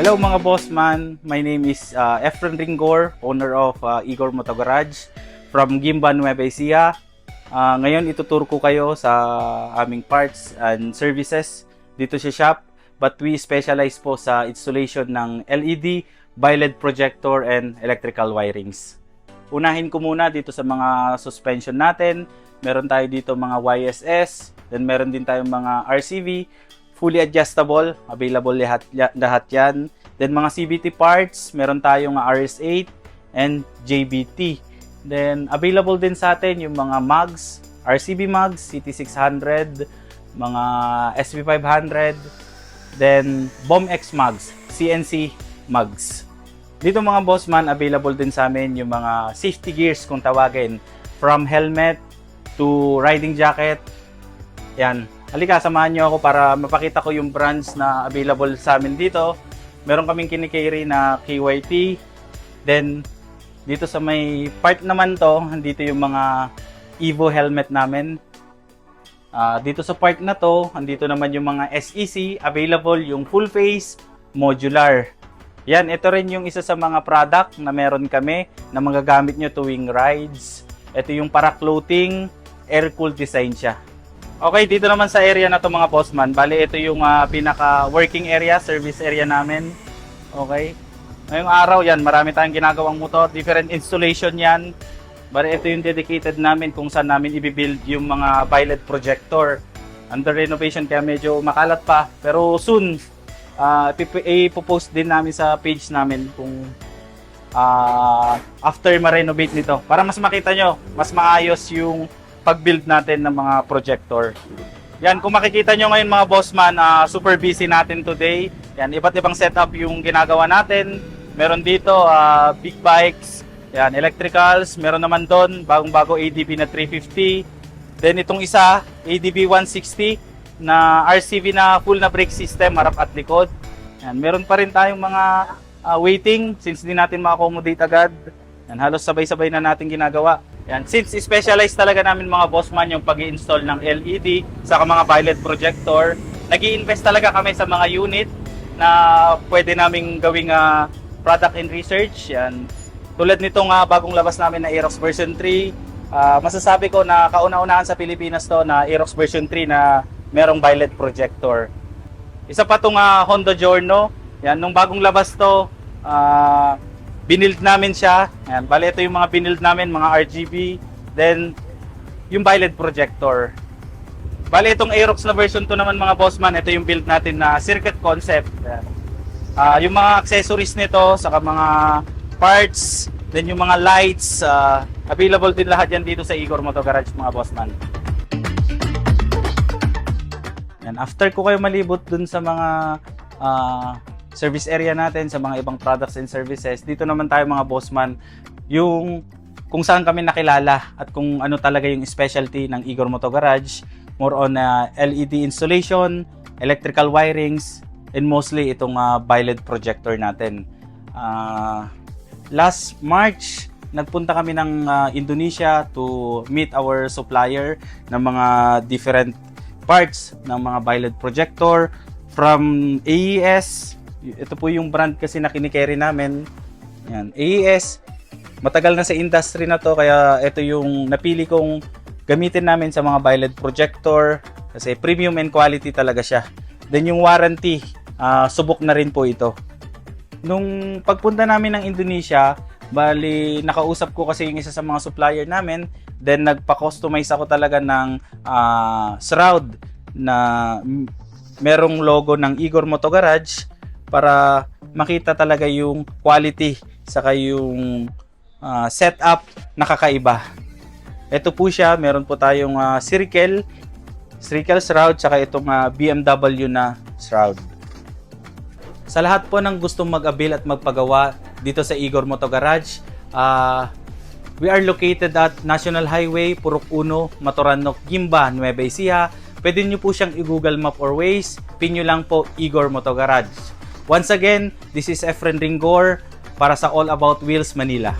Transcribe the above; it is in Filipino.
Hello mga boss man, my name is uh, Efren Ringor, owner of uh, Igor Moto Garage from Gimba, Nueva Ecija. Uh, ngayon ituturo ko kayo sa aming parts and services dito sa shop but we specialize po sa installation ng LED, bi-LED projector and electrical wirings. Unahin ko muna dito sa mga suspension natin. Meron tayo dito mga YSS, then meron din tayong mga RCV, fully adjustable, available lahat, lahat yan. Then mga CVT parts, meron tayong RS8 and JBT. Then available din sa atin yung mga mugs, RCB mugs, CT600, mga SB500, then BOMX mugs, CNC mugs. Dito mga boss man, available din sa amin yung mga safety gears kung tawagin. From helmet to riding jacket. Yan. Halika, samahan nyo ako para mapakita ko yung brands na available sa amin dito. Meron kaming kinikerry na KYT. Then, dito sa may part naman to, dito yung mga Evo helmet namin. Ah, dito sa part na to, andito naman yung mga SEC, available yung full face, modular. Yan, ito rin yung isa sa mga product na meron kami na magagamit nyo tuwing rides. Ito yung para clothing, air-cooled design siya. Okay, dito naman sa area na to mga bossman. Bali, ito yung ah, pinaka working area, service area namin. Okay. Ngayong araw yan, marami tayong ginagawang motor, different installation yan. Bali, ito yung dedicated namin kung saan namin ibibuild yung mga bi-LED projector. Under renovation kaya medyo makalat pa. Pero soon, uh, ipopost din namin sa page namin kung ah, after ma-renovate nito. Para mas makita nyo, mas maayos yung pag-build natin ng mga projector. Yan, kung makikita nyo ngayon mga boss man, ah, super busy natin today. Yan, iba't ibang setup yung ginagawa natin. Meron dito, ah, big bikes, yan, electricals. Meron naman doon, bagong-bago ADB na 350. Then itong isa, ADB 160 na RCV na full na brake system, harap at likod. Yan, meron pa rin tayong mga ah, waiting since di natin ma-accommodate agad. Yan, halos sabay-sabay na natin ginagawa. Yan, since specialized talaga namin mga boss man yung pag install ng LED sa mga violet projector, nag invest talaga kami sa mga unit na pwede naming gawing ah, product and research. Yan. Tulad nitong ah, bagong labas namin na Aerox version 3, ah, masasabi ko na kauna-unahan sa Pilipinas to na Aerox version 3 na merong violet projector. Isa pa tong ah, Honda Giorno. Yan, nung bagong labas to, ah, binild namin siya. Ayan, bali ito yung mga binild namin, mga RGB. Then, yung violet projector. Bali itong Aerox na version 2 naman mga bossman, ito yung build natin na circuit concept. Ayan. Ah, yung mga accessories nito, saka mga parts, then yung mga lights, ah, available din lahat yan dito sa Igor Moto Garage mga bossman. Yan, after ko kayo malibot dun sa mga ah, service area natin, sa mga ibang products and services, dito naman tayo mga bossman, yung kung saan kami nakilala at kung ano talaga yung specialty ng Igor Moto Garage, more on ah, LED installation, electrical wirings, and mostly itong uh, bi-LED projector natin. Ah, last March, nagpunta kami ng ah, Indonesia to meet our supplier ng mga different parts ng mga bi-LED projector from AES. Ito po yung brand kasi na kinikerry namin. Yan, AES. Matagal na sa industry na to kaya ito yung napili kong gamitin namin sa mga bi-LED projector kasi premium and quality talaga siya. Then yung warranty, ah, subok na rin po ito. Nung pagpunta namin ng Indonesia, bali nakausap ko kasi yung isa sa mga supplier namin, then nagpa-customize ako talaga ng ah, shroud na merong logo ng Igor Moto Garage para makita talaga yung quality saka yung ah, setup nakakaiba. Ito po siya, meron po tayong ah, circle, circle shroud, saka itong ah, BMW na shroud. Sa lahat po ng gustong mag-avail at magpagawa dito sa Igor Moto Garage, ah, we are located at National Highway, Purok 1, Matoranok, Gimba, Nueva Ecija. Pwede nyo po siyang i-google map or ways. Pin nyo lang po Igor Moto Garage. Once again, this is Efren Ringor para sa All About Wheels Manila.